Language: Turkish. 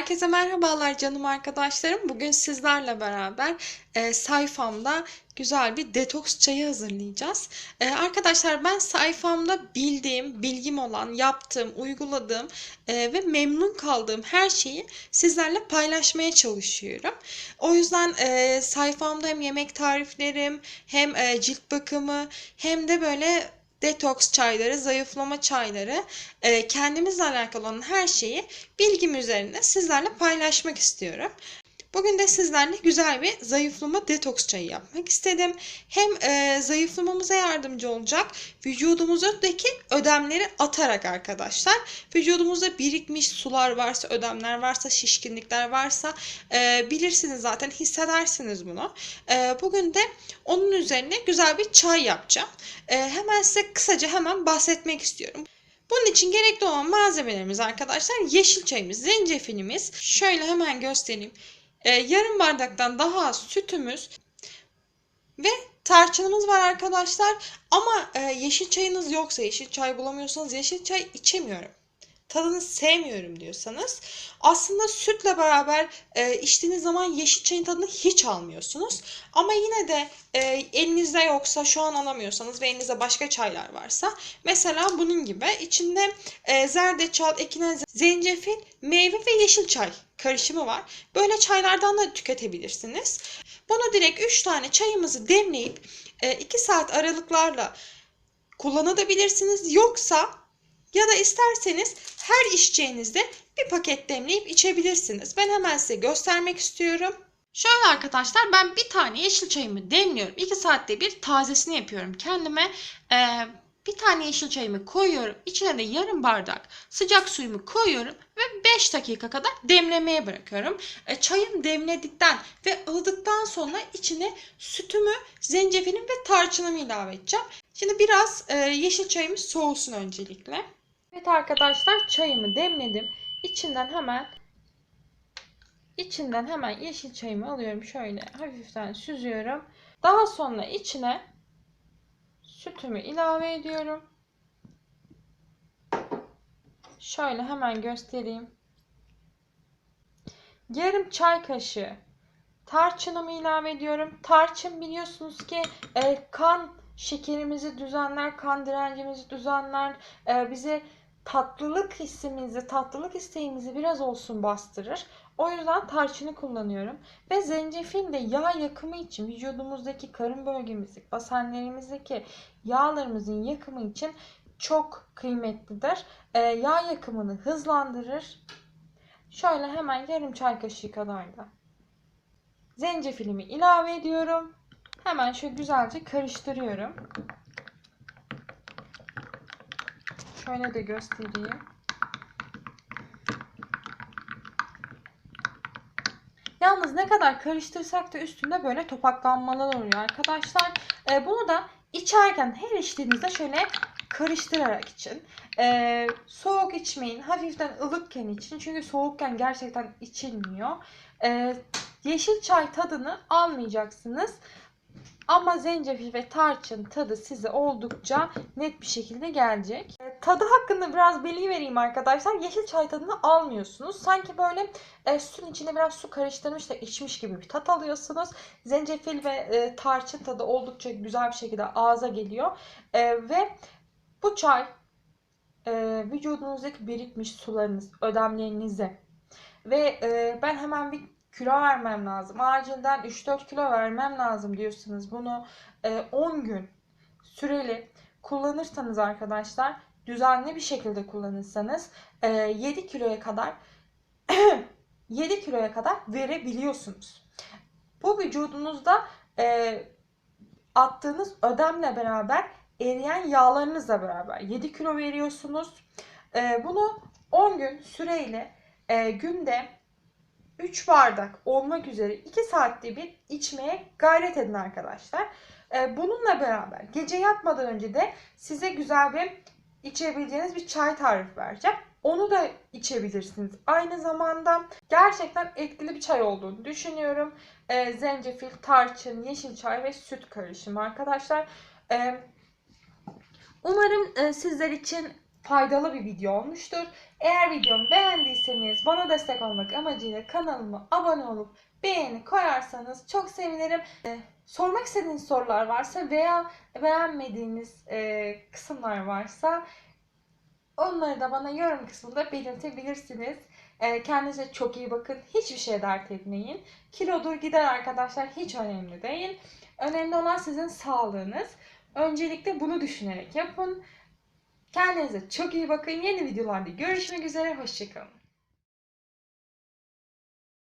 Herkese merhabalar canım arkadaşlarım. Bugün sizlerle beraber e, sayfamda güzel bir detoks çayı hazırlayacağız. E, arkadaşlar ben sayfamda bildiğim, bilgim olan, yaptığım, uyguladığım e, ve memnun kaldığım her şeyi sizlerle paylaşmaya çalışıyorum. O yüzden e, sayfamda hem yemek tariflerim, hem e, cilt bakımı, hem de böyle detoks çayları, zayıflama çayları, e, kendimizle alakalı olan her şeyi bilgim üzerine sizlerle paylaşmak istiyorum. Bugün de sizlerle güzel bir zayıflama detoks çayı yapmak istedim. Hem e, zayıflamamıza yardımcı olacak, vücudumuzdaki ödemleri atarak arkadaşlar. Vücudumuzda birikmiş sular varsa, ödemler varsa, şişkinlikler varsa e, bilirsiniz zaten hissedersiniz bunu. E, bugün de onun üzerine güzel bir çay yapacağım. E, hemen size kısaca hemen bahsetmek istiyorum. Bunun için gerekli olan malzemelerimiz arkadaşlar yeşil çayımız, zencefilimiz. Şöyle hemen göstereyim. Ee, yarım bardaktan daha az sütümüz ve tarçınımız var arkadaşlar. Ama e, yeşil çayınız yoksa, yeşil çay bulamıyorsanız yeşil çay içemiyorum tadını sevmiyorum diyorsanız aslında sütle beraber e, içtiğiniz zaman yeşil çayın tadını hiç almıyorsunuz. Ama yine de e, elinizde yoksa şu an alamıyorsanız ve elinizde başka çaylar varsa mesela bunun gibi içinde e, zerdeçal, ekine, zencefil, meyve ve yeşil çay karışımı var. Böyle çaylardan da tüketebilirsiniz. Bunu direkt 3 tane çayımızı demleyip 2 saat aralıklarla kullanabilirsiniz. Yoksa ya da isterseniz her içeceğinizde bir paket demleyip içebilirsiniz. Ben hemen size göstermek istiyorum. Şöyle arkadaşlar ben bir tane yeşil çayımı demliyorum. 2 saatte bir tazesini yapıyorum kendime. Ee, bir tane yeşil çayımı koyuyorum. İçine de yarım bardak sıcak suyumu koyuyorum ve 5 dakika kadar demlemeye bırakıyorum. E, çayım demledikten ve ılıdıktan sonra içine sütümü, zencefilimi ve tarçınımı ilave edeceğim. Şimdi biraz e, yeşil çayımız soğusun öncelikle. Evet arkadaşlar çayımı demledim. İçinden hemen içinden hemen yeşil çayımı alıyorum. Şöyle hafiften süzüyorum. Daha sonra içine sütümü ilave ediyorum. Şöyle hemen göstereyim. Yarım çay kaşığı tarçınımı ilave ediyorum. Tarçın biliyorsunuz ki e, kan şekerimizi düzenler, kan direncimizi düzenler, e, bize tatlılık hissimizi, tatlılık isteğimizi biraz olsun bastırır. O yüzden tarçını kullanıyorum. Ve zencefil de yağ yakımı için vücudumuzdaki karın bölgemizdeki, basenlerimizdeki yağlarımızın yakımı için çok kıymetlidir. Ee, yağ yakımını hızlandırır. Şöyle hemen yarım çay kaşığı kadar da zencefilimi ilave ediyorum. Hemen şöyle güzelce karıştırıyorum. Şöyle de göstereyim. Yalnız ne kadar karıştırsak da üstünde böyle topaklanmalar oluyor arkadaşlar. Ee, bunu da içerken her içtiğinizde şöyle karıştırarak için. Ee, soğuk içmeyin. Hafiften ılıkken için. Çünkü soğukken gerçekten içilmiyor. Ee, yeşil çay tadını almayacaksınız. Ama zencefil ve tarçın tadı size oldukça net bir şekilde gelecek. E, tadı hakkında biraz bilgi vereyim arkadaşlar. Yeşil çay tadını almıyorsunuz. Sanki böyle e, sütün içine biraz su karıştırmış da içmiş gibi bir tat alıyorsunuz. Zencefil ve e, tarçın tadı oldukça güzel bir şekilde ağza geliyor. E, ve bu çay e, vücudunuzdaki birikmiş sularınız, ödemlerinizi ve e, ben hemen bir kilo vermem lazım. Acilen 3-4 kilo vermem lazım diyorsunuz. Bunu 10 e, gün süreli kullanırsanız arkadaşlar düzenli bir şekilde kullanırsanız 7 e, kiloya kadar 7 kiloya kadar verebiliyorsunuz. Bu vücudunuzda e, attığınız ödemle beraber eriyen yağlarınızla beraber 7 kilo veriyorsunuz. Bunu 10 gün süreyle günde 3 bardak olmak üzere 2 saatte bir içmeye gayret edin arkadaşlar. Ee, bununla beraber gece yatmadan önce de size güzel bir içebileceğiniz bir çay tarifi vereceğim. Onu da içebilirsiniz. Aynı zamanda gerçekten etkili bir çay olduğunu düşünüyorum. Ee, zencefil, tarçın, yeşil çay ve süt karışımı arkadaşlar. Ee, umarım e, sizler için faydalı bir video olmuştur. Eğer videomu beğendiyseniz bana destek olmak amacıyla kanalıma abone olup beğeni koyarsanız çok sevinirim. Ee, sormak istediğiniz sorular varsa veya beğenmediğiniz e, kısımlar varsa onları da bana yorum kısmında belirtebilirsiniz. Ee, kendinize çok iyi bakın. Hiçbir şey dert etmeyin. Kilodur gider arkadaşlar hiç önemli değil. Önemli olan sizin sağlığınız. Öncelikle bunu düşünerek yapın. Kendinize çok iyi bakın. Yeni videolarda görüşmek üzere. Hoşçakalın.